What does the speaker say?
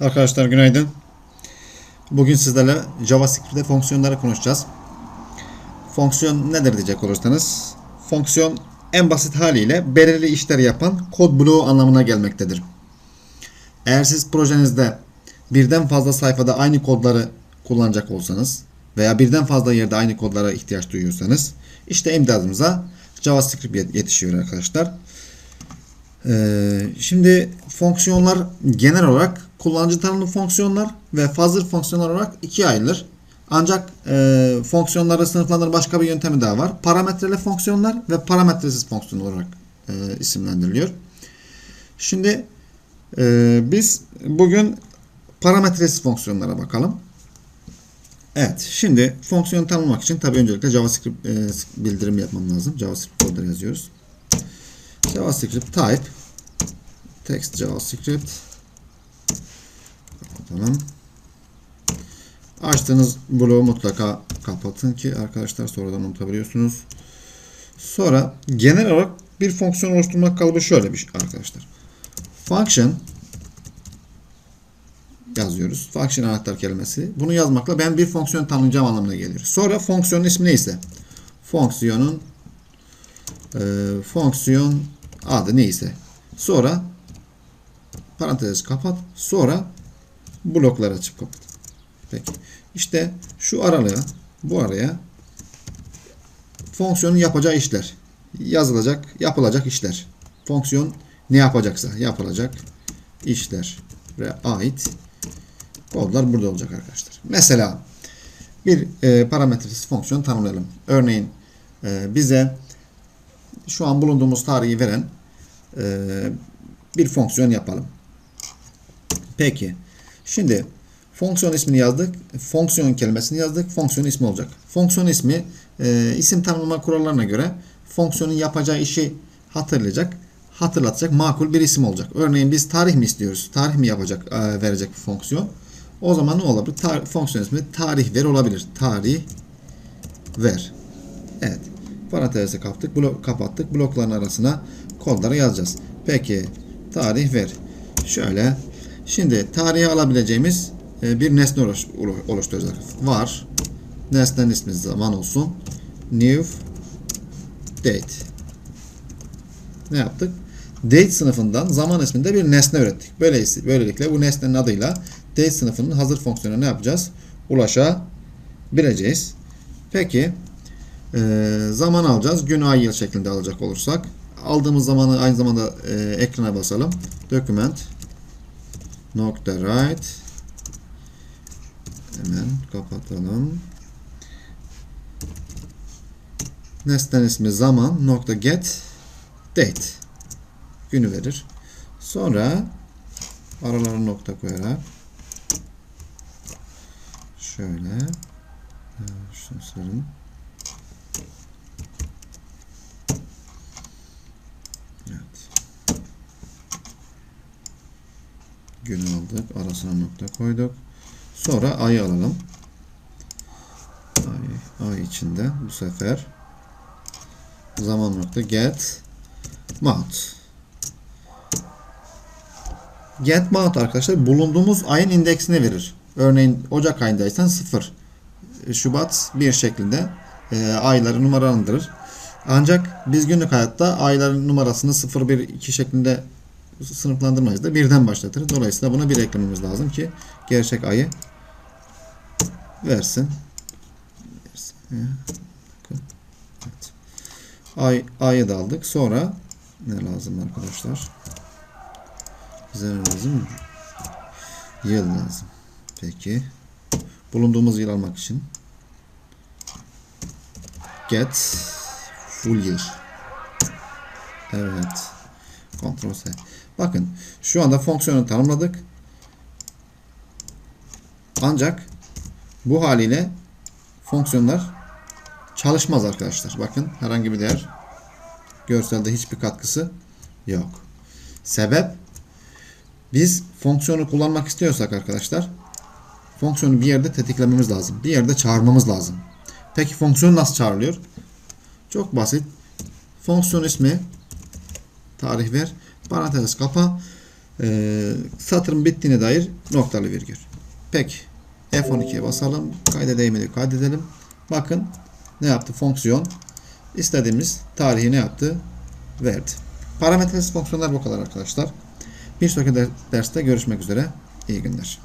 Arkadaşlar günaydın. Bugün sizlerle JavaScript'te fonksiyonları konuşacağız. Fonksiyon nedir diyecek olursanız, fonksiyon en basit haliyle belirli işler yapan kod bloğu anlamına gelmektedir. Eğer siz projenizde birden fazla sayfada aynı kodları kullanacak olsanız veya birden fazla yerde aynı kodlara ihtiyaç duyuyorsanız işte imdadımıza JavaScript yet- yetişiyor arkadaşlar. Ee, şimdi fonksiyonlar genel olarak kullanıcı tanımlı fonksiyonlar ve fazla fonksiyonlar olarak ikiye ayrılır. Ancak e, fonksiyonları sınıflandırmanın başka bir yöntemi daha var. Parametreli fonksiyonlar ve parametresiz fonksiyon olarak e, isimlendiriliyor. Şimdi e, biz bugün parametresiz fonksiyonlara bakalım. Evet, şimdi fonksiyon tanımlamak için tabii öncelikle JavaScript e, bildirim yapmam lazım. JavaScript kodları yazıyoruz. JavaScript type text JavaScript kapatalım. Açtığınız bloğu mutlaka kapatın ki arkadaşlar sonradan unutabiliyorsunuz. Sonra genel olarak bir fonksiyon oluşturmak kalıbı şöyle bir şey arkadaşlar. Function yazıyoruz. Function anahtar kelimesi. Bunu yazmakla ben bir fonksiyon tanımlayacağım anlamına geliyor. Sonra fonksiyonun ismi neyse. Fonksiyonun e, fonksiyon adı neyse. Sonra parantez kapat. Sonra bloklar açıp kapat. Peki. İşte şu aralığa bu araya fonksiyonun yapacağı işler yazılacak, yapılacak işler. Fonksiyon ne yapacaksa yapılacak işlere ait kodlar burada olacak arkadaşlar. Mesela bir e, parametresiz fonksiyon tanımlayalım. Örneğin e, bize şu an bulunduğumuz tarihi veren e, bir fonksiyon yapalım. Peki. Şimdi fonksiyon ismini yazdık. Fonksiyon kelimesini yazdık. Fonksiyon ismi olacak. Fonksiyon ismi e, isim tanımlama kurallarına göre fonksiyonun yapacağı işi hatırlayacak, hatırlatacak makul bir isim olacak. Örneğin biz tarih mi istiyoruz? Tarih mi yapacak, e, verecek bir fonksiyon? O zaman ne olabilir? Tar- fonksiyon ismi tarih ver olabilir. Tarih ver. Evet. Parantezi kapattık, blok, kapattık. Blokların arasına kodları yazacağız. Peki tarih ver. Şöyle. Şimdi tarihi alabileceğimiz e, bir nesne oluş, oluşturacağız. Var. Nesnenin ismi zaman olsun. New date. Ne yaptık? Date sınıfından zaman isminde bir nesne ürettik. Böylelikle, böylelikle bu nesnenin adıyla date sınıfının hazır fonksiyonuna ne yapacağız? Ulaşabileceğiz. Peki e, zaman alacağız. Gün, ay, yıl şeklinde alacak olursak aldığımız zamanı aynı zamanda e, ekrana basalım. Document nokta write hemen kapatalım. Nesnenin ismi zaman nokta get date günü verir. Sonra aralarına nokta koyarak şöyle şunu sarın. Evet. Günü aldık. Arasına nokta koyduk. Sonra ayı alalım. Ay, ay içinde bu sefer zaman nokta get mount. Get mount arkadaşlar bulunduğumuz ayın indeksini verir. Örneğin Ocak ayındaysan 0. Şubat 1 şeklinde e, ayları numaralandırır. Ancak biz günlük hayatta ayların numarasını 0, 1, 2 şeklinde sınıflandırmayız da birden başlatır. Dolayısıyla buna bir eklememiz lazım ki gerçek ayı versin. Evet. Ay, ayı da aldık. Sonra ne lazım arkadaşlar? Bize ne lazım? Yıl lazım. Peki. Bulunduğumuz yıl almak için get full year. Evet. Ctrl S. Bakın şu anda fonksiyonu tanımladık. Ancak bu haliyle fonksiyonlar çalışmaz arkadaşlar. Bakın herhangi bir değer görselde hiçbir katkısı yok. Sebep biz fonksiyonu kullanmak istiyorsak arkadaşlar fonksiyonu bir yerde tetiklememiz lazım. Bir yerde çağırmamız lazım. Peki fonksiyon nasıl çağrılıyor? Çok basit. Fonksiyon ismi tarih ver. Parantez kapa. Ee, satırın bittiğine dair noktalı virgül. Peki. F12'ye basalım. Kayda değmedi. Kaydedelim. Bakın ne yaptı fonksiyon? İstediğimiz tarihi ne yaptı? Verdi. Parametresiz fonksiyonlar bu kadar arkadaşlar. Bir sonraki derste görüşmek üzere. İyi günler.